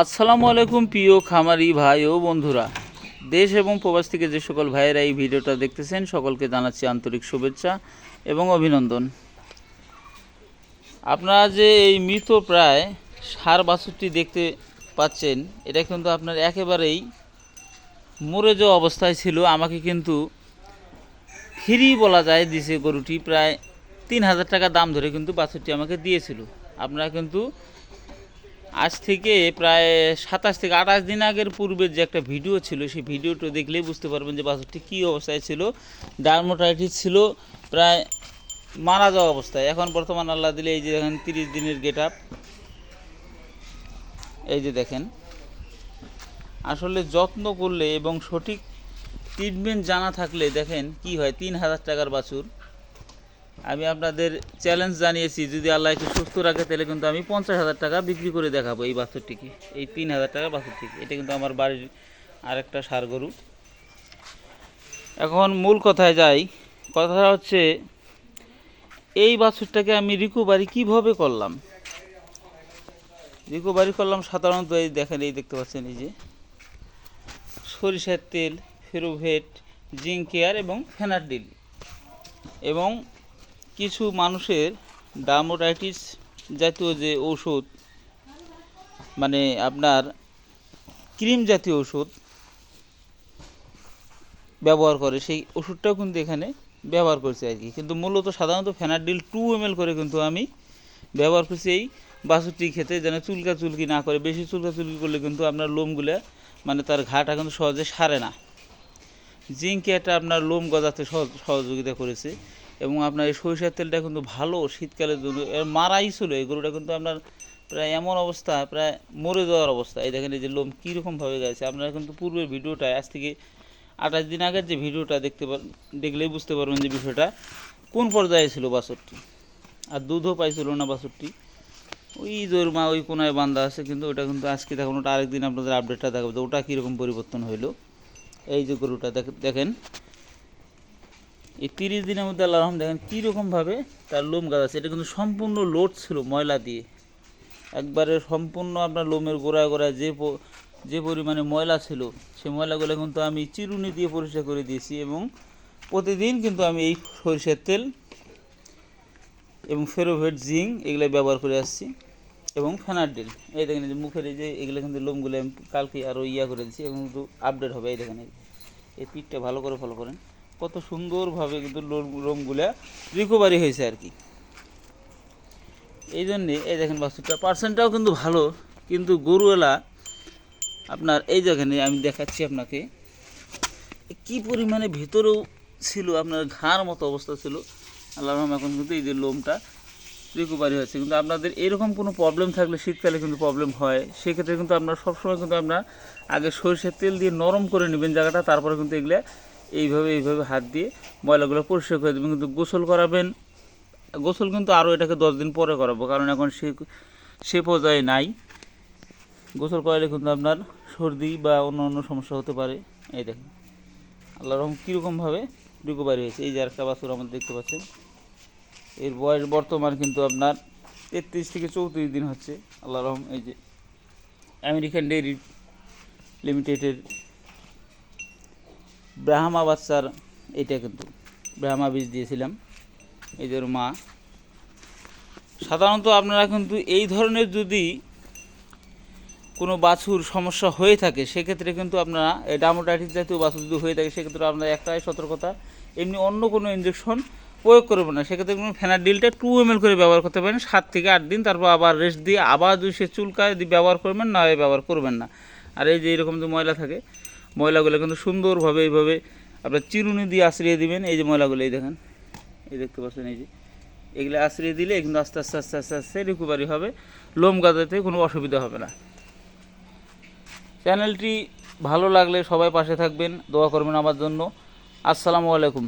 আসসালামু আলাইকুম প্রিয় খামারি ভাই ও বন্ধুরা। দেশ এবং প্রবাস থেকে যে সকল ভাইয়েরা এই ভিডিওটা দেখতেছেন, সকলকে জানাচ্ছি আন্তরিক শুভেচ্ছা এবং অভিনন্দন। আপনারা যে এই মৃত প্রায় সার বাছুরটি দেখতে পাচ্ছেন, এটা কিন্তু আপনার একেবারেই মরে যে অবস্থায় ছিল। আমাকে কিন্তু ফ্রি বলা যায়, দিছে গরুটি প্রায় তিন হাজার টাকা দাম ধরে কিন্তু বাছুরটি আমাকে দিয়েছিল। আপনারা কিন্তু আজ থেকে প্রায় সাতাশ থেকে আঠাশ দিন আগের পূর্বের যে একটা ভিডিও ছিল, সেই ভিডিওটা দেখলেই বুঝতে পারবেন যে বাছুরটি কী অবস্থায় ছিল। ডার্মোটাইটিস ছিল, প্রায় মারা যাওয়া অবস্থায়। এখন বর্তমান আল্লাহ দিলে এই যে দেখেন, তিরিশ দিনের গেট আপ এই যে দেখেন, আসলে যত্ন করলে এবং সঠিক ট্রিটমেন্ট জানা থাকলে দেখেন কি হয়, তিন হাজার টাকার বাছুর আমি আপনাদের চ্যালেঞ্জ জানিয়েছি, যদি আল্লাহ একটু সুস্থ রাখে, তাহলে কিন্তু আমি পঞ্চাশ হাজার টাকা বিক্রি করে দেখাবো এই বাছুরটিকে। এই তিন হাজার টাকা বাছুরটিকে। এটা কিন্তু আমার বাড়ির আরেকটা সার গরু। এখন মূল কথায় যাই। কথাটা হচ্ছে, এই বাছুরটাকে আমি রিকোভারি কীভাবে করলাম? রিকোভারি করলাম সাধারণত এই দেখেন, এই দেখতে পাচ্ছেন, এই যে সরিষার তেল, ফেরোভেট, জিঙ্ক, কেয়ার এবং ফেনাডিল এবং কিছু মানুষের ডার্মোটাইটিস জাতীয় যে ঔষধ মানে আপনার ক্রিম জাতীয় ওষুধ ব্যবহার করে, সেই ওষুধটাও কিন্তু এখানে ব্যবহার করছে আর কি। কিন্তু মূলত সাধারণত ফেনাডিল টু এম করে কিন্তু আমি ব্যবহার করছি এই বাছুরটি খেতে যেন চুলকা চুলকি না করে। বেশি চুলকা চুলকি করলে কিন্তু আপনার লোমগুলো মানে তার ঘাটা কিন্তু সহজে সারে না। জিঙ্ক এটা আপনার লোম গজাতে সহ- সহযোগিতা করেছে। এবং আপনার এই সরিষার তেলটা কিন্তু ভালো শীতকালের জন্য। মারাই ছিল, এই গরুটা কিন্তু আপনার প্রায় এমন অবস্থা, প্রায় মরে যাওয়ার অবস্থা। এই দেখেন এই যে লোম কীরকমভাবে গেছে। আপনারা কিন্তু পূর্বের ভিডিওটা, আজ থেকে আঠাশ দিন আগের যে ভিডিওটা দেখতে পার, দেখলেই বুঝতে পারবেন যে বিষয়টা। কোন পর্যায়ে ছিল বাছরটি? আর দুধও পাইছিল না বাছরটি? ওই জোর মা ওই কোনায় বান্ধা আছে, কিন্তু ওটা কিন্তু আজকে দেখুন ওটা আরেকদিন আপনাদের আপডেটটা দেখাবো ওটা কীরকম পরিবর্তন হইল। এই যে গরুটা দেখ- দেখেন। এই তিরিশ দিনের মধ্যে আল্লাহ রহম দেখেন কীরকমভাবে তার লোম গাছ এটা কিন্তু সম্পূর্ণ লোড ছিল ময়লা দিয়ে। একবারে সম্পূর্ণ আপনার লোমের গোড়ায় গোড়ায় যে যে পরিমাণে ময়লা ছিল সেই ময়লাগুলো কিন্তু আমি চিরুনি দিয়ে পরিষ্কার করে দিয়েছি এবং প্রতিদিন কিন্তু আমি এই সরিষার তেল এবং ফেরোভেট জিং এগুলো ব্যবহার করে আসছি এবং ফেনাডিল এই দেখেন যে মুখের এই যে এগুলো কিন্তু লোমগুলো আমি কালকে আরও ইয়া করে দিচ্ছি এবং কিন্তু আপডেট হবে। এই দেখেন এই পিঠটা ভালো করে ফলো করেন। কত সুন্দরভাবে কিন্তু লোম লোমগুলা রিকভারি হয়েছে আর কি। এই জন্যে, এই দেখেন বাছুরটা পার্সেন্টটাও কিন্তু ভালো, কিন্তু গরুওয়ালা, আপনার এই এই আমি দেখাচ্ছি আপনাকে, কি পরিমাণে ভেতরেও ছিল, আপনার ঘাড় মতো অবস্থা ছিল, আল্লাহ এখন কিন্তু এই যে লোমটা রিকভারি হচ্ছে কিন্তু আপনাদের এরকম কোনো প্রবলেম থাকলে শীতকালে কিন্তু প্রবলেম হয়, সেক্ষেত্রে কিন্তু আপনার সবসময় কিন্তু আপনার আগে সরষের তেল দিয়ে নরম করে নেবেন জায়গাটা, তারপরে কিন্তু এগুলো এইভাবে এইভাবে হাত দিয়ে ময়লাগুলো পরিষ্কার করে দেবেন, কিন্তু গোসল করাবেন। গোসল কিন্তু আরও এটাকে দশ দিন পরে করাবো, কারণ এখন সে সে পর্যায়ে নাই। গোসল করালে কিন্তু আপনার সর্দি বা অন্য অন্য সমস্যা হতে পারে। এই দেখেন আল্লাহ রহম কীরকমভাবে রিকোভারি হয়েছে। এই যে একটা বাছুর আমাদের দেখতে পাচ্ছেন, এর বয়স বর্তমান কিন্তু আপনার তেত্রিশ থেকে চৌত্রিশ দিন হচ্ছে। আল্লাহ রহম, এই যে আমেরিকান ডেইরি লিমিটেডের ব্রাহ্মা বাচ্চার এটা কিন্তু, ব্রাহ্মা বীজ দিয়েছিলাম ওর মা। সাধারণত আপনারা কিন্তু এই ধরনের যদি কোনো বাছুর সমস্যা হয়ে থাকে, সেক্ষেত্রে কিন্তু আপনারা এই ডামোটাইটিস জাতীয় বাছুর যদি হয়ে থাকে, সেক্ষেত্রে আপনারা একটাই সতর্কতা, এমনি অন্য কোনো ইঞ্জেকশন প্রয়োগ করবেন না। সেক্ষেত্রে কোনো ফেনাডিলটা টু এম করে ব্যবহার করতে পারেন, সাত থেকে আট দিন, তারপর আবার রেস্ট দিয়ে আবার যদি সে চুলকায় যদি ব্যবহার করবেন, না ব্যবহার করবেন না। আর এই যে এরকম যে ময়লা থাকে ময়লাগুলো কিন্তু সুন্দরভাবে এইভাবে আপনার চিরুনি দিয়ে আশ্রিয়ে দিবেন। এই যে ময়লাগুলো, এই দেখেন, এই দেখতে পাচ্ছেন, এই যে। এগুলো আশ্রিয়ে দিলে কিন্তু আস্তে আস্তে আস্তে আস্তে আস্তে রিকভারি হবে। লোম গাঁদাতে কোনো অসুবিধা হবে না। চ্যানেলটি ভালো লাগলে সবাই পাশে থাকবেন। দোয়া করবেন আমার জন্য। আসসালামু আলাইকুম।